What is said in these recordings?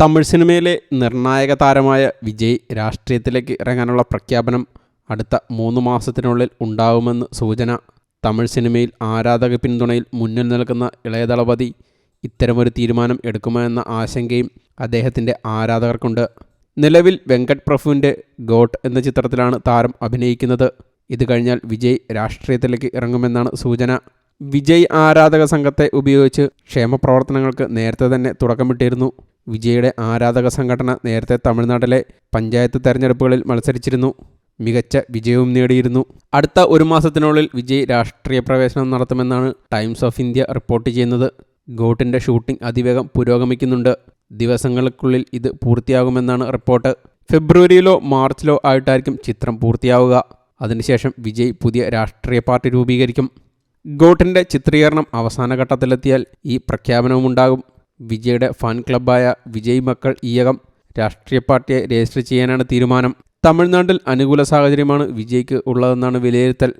തമിഴ് സിനിമയിലെ നിർണായക താരമായ വിജയ് രാഷ്ട്രീയത്തിലേക്ക് ഇറങ്ങാനുള്ള പ്രഖ്യാപനം അടുത്ത മൂന്ന് മാസത്തിനുള്ളിൽ ഉണ്ടാവുമെന്ന് സൂചന. തമിഴ് സിനിമയിൽ ആരാധക പിന്തുണയിൽ മുന്നിൽ നിൽക്കുന്ന ഇളയദളപതി ഇത്തരമൊരു തീരുമാനം എടുക്കുമോ എന്ന ആശങ്കയും അദ്ദേഹത്തിന്റെ ആരാധകർക്കുണ്ട്. നിലവിൽ വെങ്കട് പ്രഭുവിന്റെ ഗോട്ട് എന്ന ചിത്രത്തിലാണ് താരം അഭിനയിക്കുന്നത്. ഇത് കഴിഞ്ഞാൽ വിജയ് രാഷ്ട്രീയത്തിലേക്ക് ഇറങ്ങുമെന്നാണ് സൂചന. വിജയ് ആരാധക സംഘത്തെ ഉപയോഗിച്ച് ക്ഷേമപ്രവർത്തനങ്ങൾക്ക് നേരത്തെ തന്നെ തുടക്കമിട്ടിരുന്നു. വിജയുടെ ആരാധക സംഘടന നേരത്തെ തമിഴ്നാട്ടിലെ പഞ്ചായത്ത് തെരഞ്ഞെടുപ്പുകളിൽ മത്സരിച്ചിരുന്നു. മികച്ച വിജയവും നേടിയിരുന്നു. അടുത്ത ഒരു മാസത്തിനുള്ളിൽ വിജയ് രാഷ്ട്രീയ പ്രവേശനം നടത്തുമെന്നാണ് ടൈംസ് ഓഫ് ഇന്ത്യ റിപ്പോർട്ട് ചെയ്യുന്നത്. ഗോട്ടിന്റെ ഷൂട്ടിംഗ് അതിവേഗം പുരോഗമിക്കുന്നുണ്ട്. ദിവസങ്ങൾക്കുള്ളിൽ ഇത് പൂർത്തിയാകുമെന്നാണ് റിപ്പോർട്ട്. ഫെബ്രുവരിയിലോ മാർച്ചിലോ ആയിട്ടായിരിക്കും ചിത്രം പൂർത്തിയാവുക. അതിനുശേഷം വിജയ് പുതിയ രാഷ്ട്രീയ പാർട്ടി രൂപീകരിക്കും. ഗോട്ടിന്റെ ചിത്രീകരണം അവസാന ഘട്ടത്തിലെത്തിയാൽ ഈ പ്രഖ്യാപനവുമുണ്ടാകും. വിജയുടെ ഫാൻ ക്ലബ്ബായ വിജയ് മക്കൾ ഈയകം രാഷ്ട്രീയ പാർട്ടിയെ രജിസ്റ്റർ ചെയ്യാനാണ് തീരുമാനം. തമിഴ്നാട്ടിൽ അനുകൂല സാഹചര്യമാണ് വിജയ്ക്ക് ഉള്ളതെന്നാണ് വിലയിരുത്തൽ.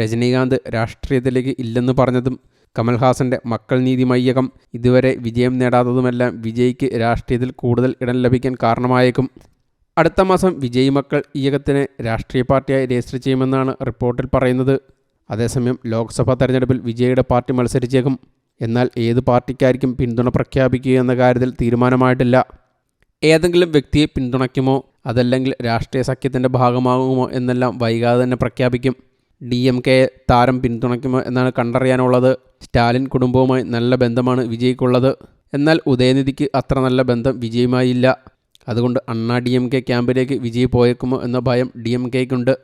രജനീകാന്ത് രാഷ്ട്രീയത്തിലേക്ക് ഇല്ലെന്ന് പറഞ്ഞതും കമൽഹാസന്റെ മക്കൾ നീതി മയ്യകം ഇതുവരെ വിജയം നേടാത്തതുമെല്ലാം വിജയ്ക്ക് രാഷ്ട്രീയത്തിൽ കൂടുതൽ ഇടം ലഭിക്കാൻ കാരണമായേക്കും. അടുത്ത മാസം വിജയ് മക്കൾ ഈയകത്തിനെ രാഷ്ട്രീയ പാർട്ടിയായി രജിസ്റ്റർ ചെയ്യുമെന്നാണ് റിപ്പോർട്ടിൽ പറയുന്നത്. അതേസമയം ലോക്സഭാ തെരഞ്ഞെടുപ്പിൽ വിജയുടെ പാർട്ടി മത്സരിച്ചേക്കും. എന്നാൽ ഏത് പാർട്ടിക്കായിരിക്കും പിന്തുണ പ്രഖ്യാപിക്കുക എന്ന കാര്യത്തിൽ തീരുമാനമായിട്ടില്ല. ഏതെങ്കിലും വ്യക്തിയെ പിന്തുണയ്ക്കുമോ? അതല്ലെങ്കിൽ രാഷ്ട്രീയ സഖ്യത്തിന്റെ ഭാഗമാകുമോ എന്നെല്ലാം വൈകാതെ തന്നെ പ്രഖ്യാപിക്കും. ഡി എം കെ താരം പിന്തുണയ്ക്കുമോ എന്നാണ് കണ്ടറിയാനുള്ളത്. സ്റ്റാലിൻ കുടുംബവുമായി നല്ല ബന്ധമാണ് വിജയ്ക്കുള്ളത്. എന്നാൽ ഉദയനിധിക്ക് അത്ര നല്ല ബന്ധം വിജയുമായി ഇല്ല അതുകൊണ്ട് അണ്ണാ ഡി എം കെ ക്യാമ്പിലേക്ക് വിജയ് പോയേക്കുമോ എന്ന ഭയം ഡി എം കെക്കുണ്ട്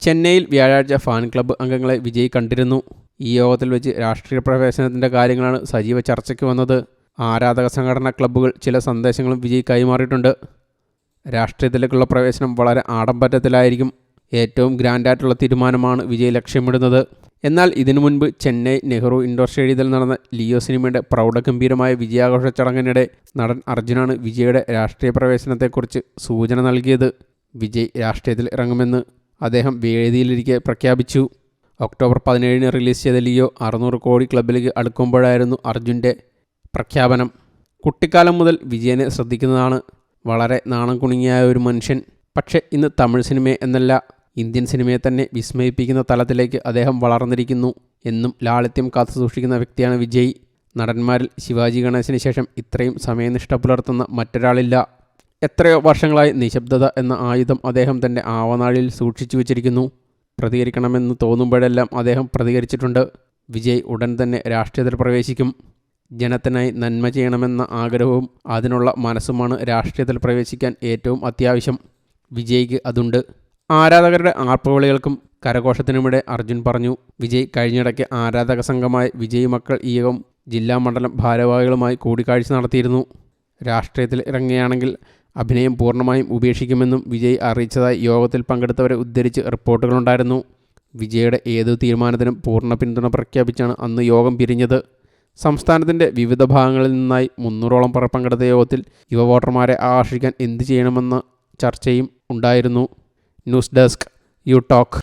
ചെന്നൈയിൽ വ്യാഴാഴ്ച ഫാൻ ക്ലബ്ബ് അംഗങ്ങളെ വിജയ് കണ്ടിരുന്നു. ഈ യോഗത്തിൽ വെച്ച് രാഷ്ട്രീയ പ്രവേശനത്തിന്റെ കാര്യങ്ങളാണ് സജീവ ചർച്ചയ്ക്ക് വന്നത്. ആരാധക സംഘടനാ ക്ലബ്ബുകൾ ചില സന്ദേശങ്ങളും വിജയി കൈമാറിയിട്ടുണ്ട്. രാഷ്ട്രീയത്തിലേക്കുള്ള പ്രവേശനം വളരെ ആഡംബരത്തിലായിരിക്കും. ഏറ്റവും ഗ്രാൻഡായിട്ടുള്ള തീരുമാനമാണ് വിജയ് ലക്ഷ്യമിടുന്നത്. എന്നാൽ ഇതിനു മുൻപ് ചെന്നൈ നെഹ്റു ഇൻഡോർ സ്റ്റേഡിയത്തിൽ നടന്ന ലിയോ സിനിമയുടെ പ്രൗഢഗംഭീരമായ വിജയാഘോഷ ചടങ്ങിനിടെ നടൻ അർജുനാണ് വിജയുടെ രാഷ്ട്രീയ പ്രവേശനത്തെക്കുറിച്ച് സൂചന നൽകിയത്. വിജയ് രാഷ്ട്രീയത്തിൽ ഇറങ്ങുമെന്ന് അദ്ദേഹം വേദിയിലിരിക്കെ പ്രഖ്യാപിച്ചു. ഒക്ടോബർ പതിനേഴിന് റിലീസ് ചെയ്ത ലിയോ അറുന്നൂറ് കോടി ക്ലബിലേക്ക് അടുക്കുമ്പോഴായിരുന്നു അർജുന്റെ പ്രഖ്യാപനം. കുട്ടിക്കാലം മുതൽ വിജയനെ ശ്രദ്ധിക്കുന്നതാണ് വളരെ നാണം കുണുങ്ങിയായ ഒരു മനുഷ്യൻ. പക്ഷേ ഇന്ന് തമിഴ് സിനിമയെ എന്നല്ല ഇന്ത്യൻ സിനിമയെ തന്നെ വിസ്മയിപ്പിക്കുന്ന തലത്തിലേക്ക് അദ്ദേഹം വളർന്നിരിക്കുന്നു എന്നും ലാളിത്യം കാത്തു സൂക്ഷിക്കുന്ന വ്യക്തിയാണ് വിജയ്. നടന്മാരിൽ ശിവാജി ഗണേശന് ശേഷം ഇത്രയും സമയനിഷ്ഠ പുലർത്തുന്ന മറ്റൊരാളില്ല. എത്രയോ വർഷങ്ങളായി നിശബ്ദത എന്ന ആയുധം അദ്ദേഹം തന്റെ ആവനാഴിയിൽ സൂക്ഷിച്ചു വച്ചിരിക്കുന്നു. പ്രതികരിക്കണമെന്ന് തോന്നുമ്പോഴെല്ലാം അദ്ദേഹം പ്രതികരിച്ചിട്ടുണ്ട്. വിജയ് ഉടൻ തന്നെ രാഷ്ട്രീയത്തിൽ പ്രവേശിക്കും. ജനത്തിനായി നന്മ ചെയ്യണമെന്ന ആഗ്രഹവും അതിനുള്ള മനസ്സുമാണ് രാഷ്ട്രീയത്തിൽ പ്രവേശിക്കാൻ ഏറ്റവും അത്യാവശ്യം. വിജയ്ക്ക് അതുണ്ട്. ആരാധകരുടെ ആർപ്പുവിളികൾക്കും കരഘോഷത്തിനുമിടെ അർജുൻ പറഞ്ഞു വിജയ് കഴിഞ്ഞിടയ്ക്ക് ആരാധക സംഘമായ വിജയ് മക്കൾ ഈയകം ജില്ലാ മണ്ഡലം ഭാരവാഹികളുമായി കൂടിക്കാഴ്ച നടത്തിയിരുന്നു. രാഷ്ട്രീയത്തിൽ ഇറങ്ങുകയാണെങ്കിൽ അഭിനയം പൂർണമായും ഉപേക്ഷിക്കുമെന്നും വിജയ് അറിയിച്ചതായി യോഗത്തിൽ പങ്കെടുത്തവരെ ഉദ്ധരിച്ച് റിപ്പോർട്ടുകളുണ്ടായിരുന്നു. വിജയുടെ ഏതു തീരുമാനത്തിനും പൂർണ പിന്തുണ പ്രഖ്യാപിച്ചാണ് അന്ന് യോഗം പിരിഞ്ഞത്. സംസ്ഥാനത്തിന്റെ വിവിധ ഭാഗങ്ങളിൽ നിന്നായി മുന്നൂറോളം പേർ പങ്കെടുത്ത യോഗത്തിൽ യുവ വോട്ടർമാരെ ആകർഷിക്കാൻ എന്ത് ചെയ്യണമെന്ന ചർച്ചയും ഉണ്ടായിരുന്നു. News desk you talk